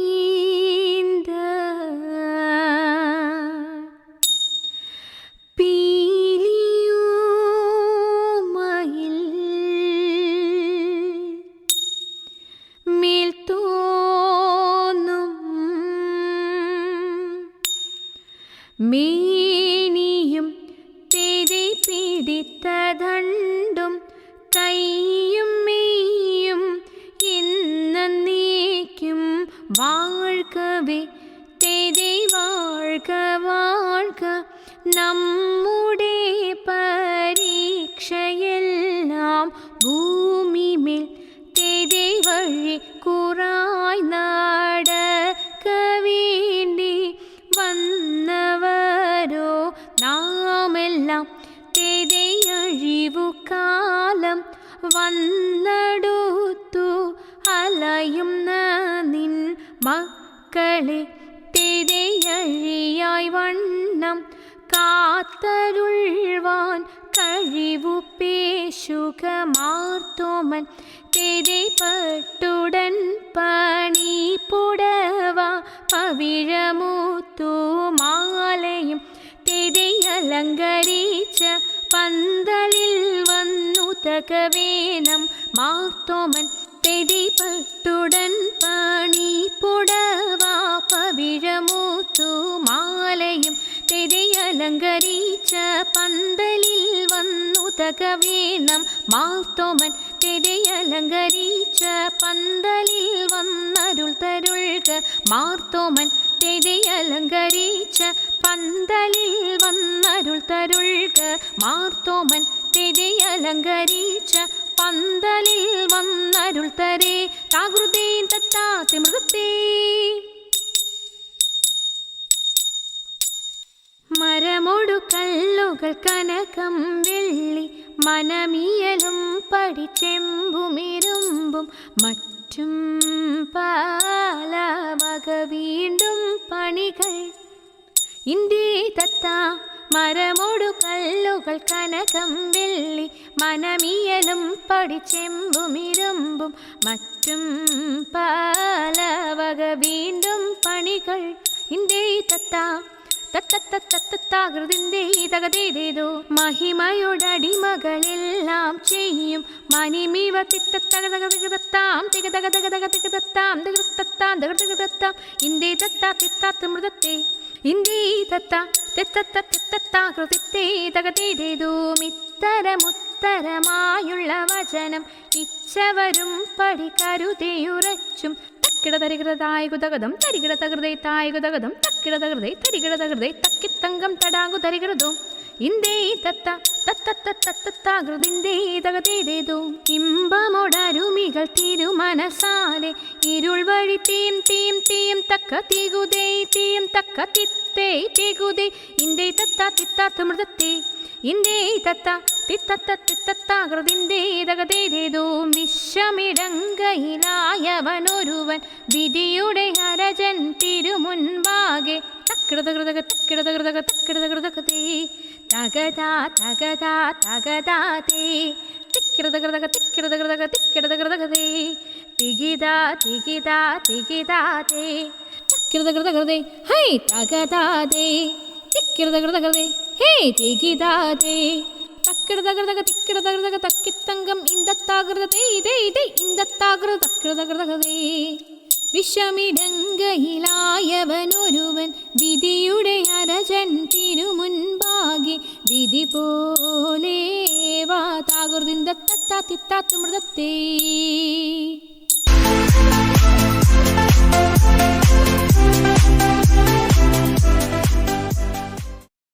മേക്കണീന്ത പീലിയൂമയിൽ മേൽ തോന്നും മേനിയും വാഴ്കവേ തെരി വാഴ്ക വാഴ്ക നമ്മുടെ പരീക്ഷയെല്ലാം ഭൂമിമേൽ തെരി വഴി കുറായി നടക്ക വേണ്ടി വന്നവരോ നാമെല്ലാം തെരയഴിവു കാലം വന്നടുത്തു അലയുന്ന നിൻ മക്കളെ തെരയഴിയായി വണ്ണം കാത്തരുൾവാൻ കഴിവു പേശുകമാർത്തോമൻ. തിരപ്പെട്ടുടൻ പണി പുടവ പവിഴമൂത്തു മാലയും തെരയലങ്കരിച്ച പന്തലിൽ വന്നു തകവേനം മാർത്തോമൻ. തിരിപ്പെട്ടുടൻ പണി തെരയലങ്കരിച്ച പന്തലിൽ വന്നു തകവേണം മാർത്തോമൻ. തെരയലങ്കരിച്ച പന്തലിൽ വന്നരുൾ തരുൾക മാർത്തോമൻ. തെരയലങ്കരിച്ച പന്തലിൽ വന്നരുൾ തരുൾക മാർത്തോമൻ. തെരയലങ്കരിച്ച പന്തലിൽ വന്നരുൾ തരേ. താകൃതേ തത്താ തിമൃതത്തേ മരമൊടു കല്ലുകൾ കനകം വെള്ളി മനമിയലും പടിച്ചെമ്പുമിരുമ്പും മറ്റും പാലവക വീണ്ടും പണികൾ. ഇന്ത്യ തത്ത മരമൊടു കല്ലുകൾ കനകം വെള്ളി മനമിയലും പടിച്ചെമ്പുമിരുമ്പും മറ്റും പാലവക വീണ്ടും പണികൾ. ഇന്ത്യ തത്ത തകൃതിന്തേതകതേതേതോ മഹിമയോടടിമകളെല്ലാം ചെയ്യും. മനിമിവ തിത്തത്തകതകതകതാം തികതകതകതക തികൃത്തത്താം തകൃതകൃതത്താം. ഇന്ദേ തത്ത തിത്താത്ത മൃതത്തെ ഇന്ദേ തത്ത തെത്തത്ത തിത്തത്താകൃതിത്തേ തകതേതേതോ. മിത്തരമുത്തരമായുള്ള വചനം ഇച്ഛവരും പടി കരുതയുറച്ചും തക്കിട തകൃതേ തരികിട തകൃതേ തക്കിത്തങ്കം തടാകു തരികിടതും ഇന്ദേ തത്ത തത്തത്തത്തത്താകൃതിന്തേ തകതേതേതോ. ഇമ്പമോടരുമികൾ തിരുമനസാലെ ഇരുൾ വഴി തീം തീം തീം തക്ക തികുതേ തീം തക്ക തിത്തേ തികുതേ. ഇന്ദേ തത്ത തിത്താത്ത മൃതത്തെ ഇന്ദേ തത്ത തിത്തത്ത തിത്തത്താകൃതിന്തേ തകതേതേതോ. വിശ്വമിടങ്കയിലായവനൊരുവൻ വിധിയുടെ അരജൻ തിരുമുൻപാകെ തക്കിടതകൃതകതേ തകതാ തേ തിക്കിടതകൃതക തിക്കിടതകൃതക തികിതാ തേ ഹൈ ഹേ വിഷമിടങ്കയിലായവനൊരുവൻ വിധിയുടെ അരജൻ തിരുമുൻപാകെ വിധി പോലെ വാതാകൃതി തിത്താത്ത് മൃതത്തേ.